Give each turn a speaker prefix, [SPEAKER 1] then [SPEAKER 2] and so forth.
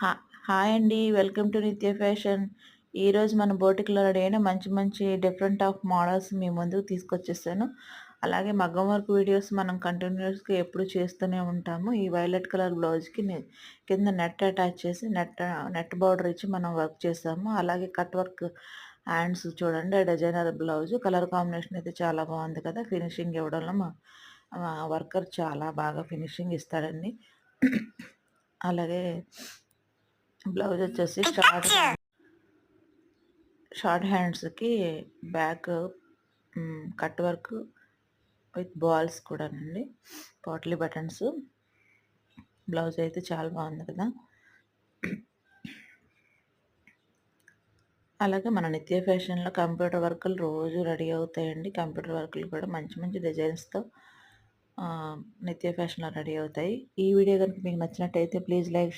[SPEAKER 1] హా హాయ్ అండి. Welcome to Nitya fashion. ఈరోజు మన బోటిక్లో రెడీ మంచి మంచి డిఫరెంట్ ఆఫ్ మోడల్స్ మీ ముందుకు తీసుకొచ్చేసాను. అలాగే మగ్గం వర్క్ వీడియోస్ మనం కంటిన్యూస్గా ఎప్పుడు చేస్తూనే ఉంటాము. ఈ వైలెట్ కలర్ బ్లౌజ్కి కింద నెట్ అటాచ్ చేసి నెట్ నెట్ బార్డర్ ఇచ్చి మనం వర్క్ చేసాము అలాగే కట్ వర్క్ హ్యాండ్స్ చూడండి డిజైనర్ బ్లౌజ్. కలర్ కాంబినేషన్ అయితే చాలా బాగుంది కదా. ఫినిషింగ్ ఇవ్వడంలో మా వర్కర్ చాలా బాగా ఫినిషింగ్ ఇస్తాడండి. అలాగే బ్లౌజ్ వచ్చేసి షార్ట్ షార్ట్ హ్యాండ్స్కి back cut work with balls కూడానండి. పాట్లీ బటన్స్. బ్లౌజ్ అయితే చాలా బాగుంది కదా. అలాగే మన నిత్య ఫ్యాషన్లో కంప్యూటర్ వర్కులు రోజు రెడీ అవుతాయండి. కంప్యూటర్ వర్కులు కూడా మంచి మంచి డిజైన్స్తో నిత్య ఫ్యాషన్లో రెడీ అవుతాయి. ఈ వీడియో కనుక మీకు నచ్చినట్టయితే ప్లీజ్ లైక్